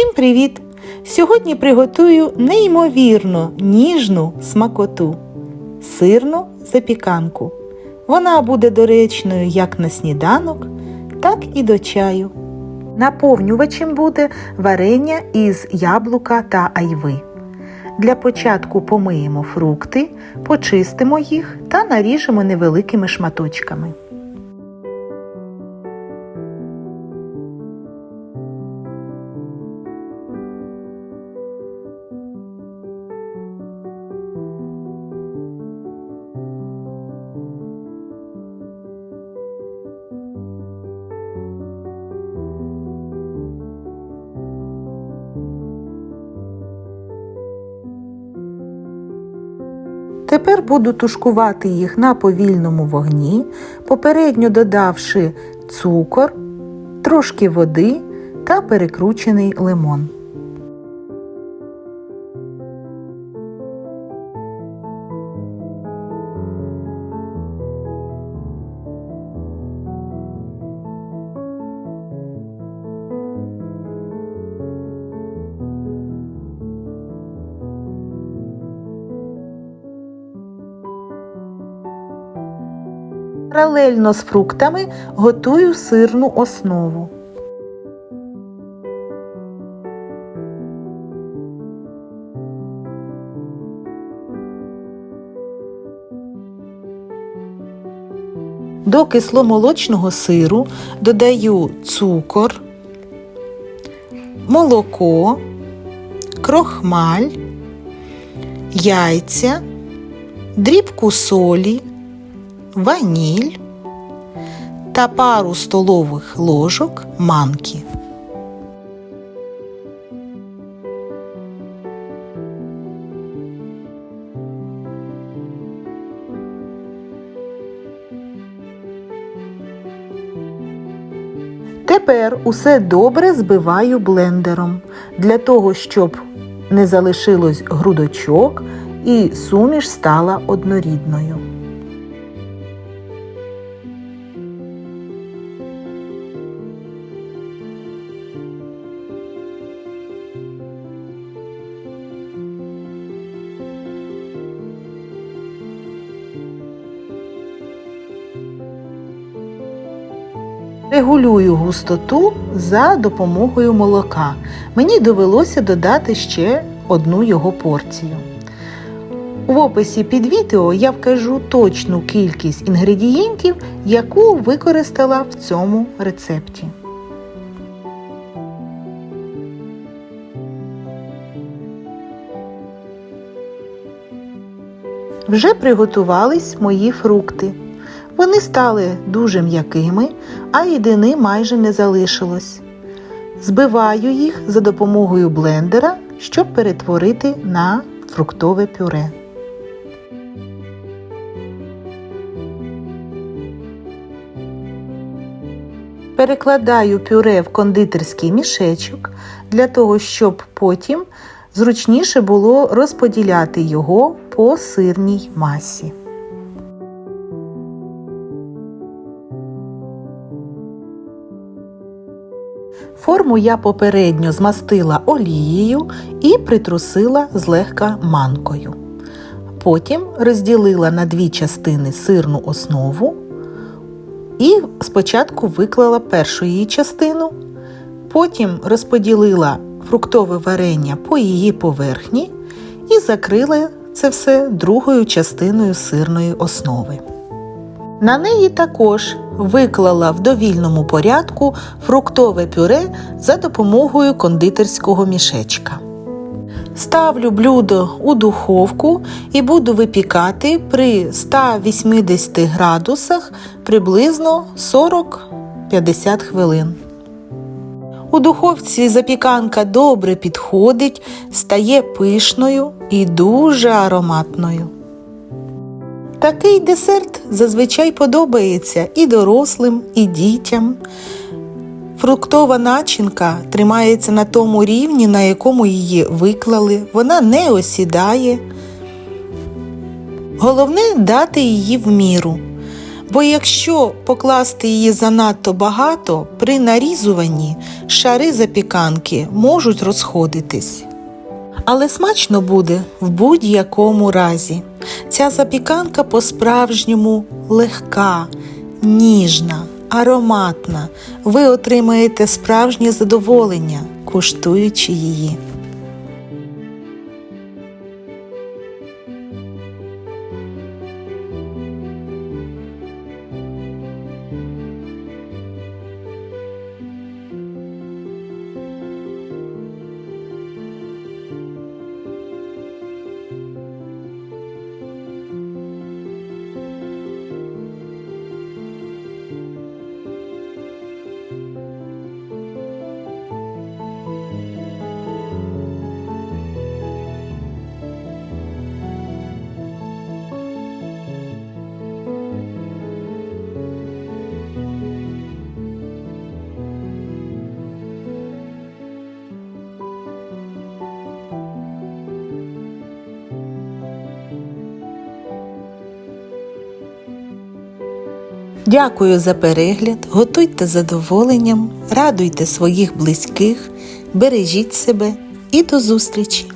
Всім привіт! Сьогодні приготую неймовірно ніжну смакоту сирну запіканку. Вона буде доречною як на сніданок, так і до чаю. Наповнювачем буде варення із яблука та айви. Для початку помиємо фрукти, почистимо їх та наріжемо невеликими шматочками. Тепер буду тушкувати їх на повільному вогні, попередньо додавши цукор, трошки води та перекручений лимон. Паралельно з фруктами готую сирну основу. До кисломолочного сиру додаю цукор, молоко, крохмаль, яйця, дрібку солі, ваніль та пару столових ложок манки. Тепер усе добре збиваю блендером для того, щоб не залишилось грудочок і суміш стала однорідною. Регулюю густоту за допомогою молока. Мені довелося додати ще одну його порцію. В описі під відео я вкажу точну кількість інгредієнтів, яку використала в цьому рецепті. Вже приготувались мої фрукти. Вони стали дуже м'якими, а єдини майже не залишилось. Збиваю їх за допомогою блендера, щоб перетворити на фруктове пюре. Перекладаю пюре в кондитерський мішечок для того, щоб потім зручніше було розподіляти його по сирній масі. Форму я попередньо змастила олією і притрусила злегка манкою. Потім розділила на дві частини сирну основу і спочатку виклала першу її частину, потім розподілила фруктове варення по її поверхні і закрила це все другою частиною сирної основи. На неї також виклала в довільному порядку фруктове пюре за допомогою кондитерського мішечка. Ставлю блюдо у духовку і буду випікати при 180 градусах приблизно 40-50 хвилин. У духовці запіканка добре підходить, стає пишною і дуже ароматною. Такий десерт зазвичай подобається і дорослим, і дітям. Фруктова начинка тримається на тому рівні, на якому її виклали, вона не осідає. Головне дати її в міру. Бо якщо покласти її занадто багато, при нарізуванні шари запіканки можуть розходитись. Але смачно буде в будь-якому разі. Ця запіканка по-справжньому легка, ніжна, ароматна. Ви отримаєте справжнє задоволення, куштуючи її. Дякую за перегляд. Готуйте задоволенням, радуйте своїх близьких, бережіть себе і до зустрічі!